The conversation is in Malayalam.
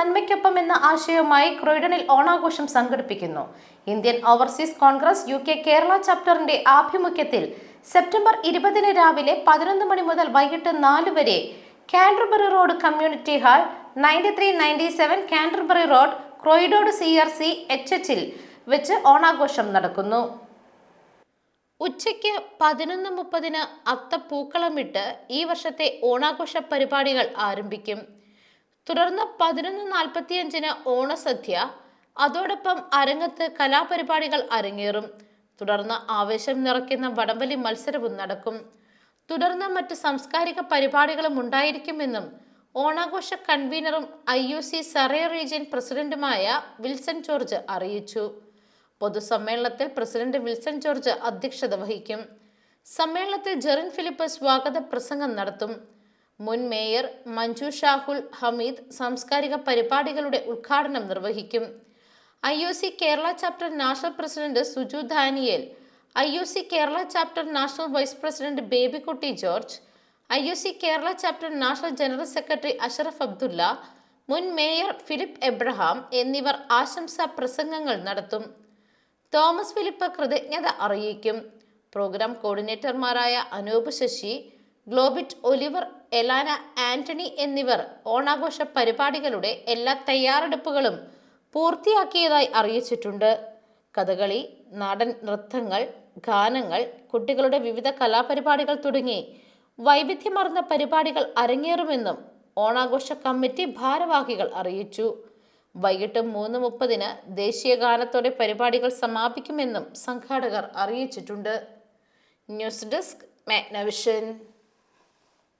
നന്മയ്ക്കൊപ്പം എന്ന ആശയവുമായി ക്രോയിഡണിൽ ഓണാഘോഷം സംഘടിപ്പിക്കുന്നു. Indian Overseas Congress U K Kerala ചാപ്റ്ററിന്റെ ആഭിമുഖ്യത്തിൽ സെപ്റ്റംബർ ഇരുപതിന് രാവിലെ പതിനൊന്ന് മണി മുതൽ വൈകിട്ട് നാല് വരെ Canterbury road community hall ninety three ninety seven Canterbury road Croydon C R C H എച്ചിൽ വെച്ച് ഓണാഘോഷം നടക്കുന്നു. ഉച്ചയ്ക്ക് പതിനൊന്ന് മുപ്പതിന് അത്തപ്പൂക്കളമിട്ട് ഈ വർഷത്തെ ഓണാഘോഷ പരിപാടികൾ ആരംഭിക്കും. തുടർന്ന് പതിനൊന്ന് നാൽപ്പത്തിയഞ്ചിന് ഓണസദ്യ. അതോടൊപ്പം അരങ്ങത്ത് കലാപരിപാടികൾ അരങ്ങേറും. തുടർന്ന് ആവേശം നിറയ്ക്കുന്ന വടംവലി മത്സരവും നടക്കും. തുടർന്ന് മറ്റ് സാംസ്കാരിക പരിപാടികളും ഉണ്ടായിരിക്കുമെന്നും ഓണാഘോഷ കൺവീനറും I U C Surrey region പ്രസിഡന്റുമായ വിൽസൺ ജോർജ് അറിയിച്ചു. പൊതുസമ്മേളനത്തിൽ പ്രസിഡന്റ് വിൽസൺ ജോർജ് അധ്യക്ഷത വഹിക്കും. സമ്മേളനത്തിൽ ജെറിൻ ഫിലിപ്പ് സ്വാഗത പ്രസംഗം നടത്തും. മുൻ മേയർ മഞ്ജു ഷാഹുൽ ഹമീദ് സാംസ്കാരിക പരിപാടികളുടെ ഉദ്ഘാടനം നിർവഹിക്കും. I O C Kerala chapter national president Suju Daniel I O C Kerala chapter national vice president Babykutty George I O C Kerala chapter national general secretary Ashraf Abdulla മുൻ മേയർ ഫിലിപ്പ് എബ്രഹാം എന്നിവർ ആശംസാ പ്രസംഗങ്ങൾ നടത്തും. തോമസ് ഫിലിപ്പ് കൃതജ്ഞത അറിയിക്കും. പ്രോഗ്രാം കോർഡിനേറ്റർമാരായ അനൂപ് ശശി ഗ്ലോബിറ്റ് ഒലിവർ എലാന ആന്റണി എന്നിവർ ഓണാഘോഷ പരിപാടികളുടെ എല്ലാ തയ്യാറെടുപ്പുകളും പൂർത്തിയാക്കിയതായി അറിയിച്ചിട്ടുണ്ട്. കഥകളി നാടൻ നൃത്തങ്ങൾ ഗാനങ്ങൾ കുട്ടികളുടെ വിവിധ കലാപരിപാടികൾ തുടങ്ങി വൈവിധ്യമാർന്ന പരിപാടികൾ അരങ്ങേറുമെന്നും ഓണാഘോഷ കമ്മിറ്റി ഭാരവാഹികൾ അറിയിച്ചു. വൈകിട്ട് മൂന്ന് മുപ്പതിന് ദേശീയ ഗാനത്തോടെ പരിപാടികൾ സമാപിക്കുമെന്നും സംഘാടകർ അറിയിച്ചിട്ടുണ്ട്. News desk Magnavision.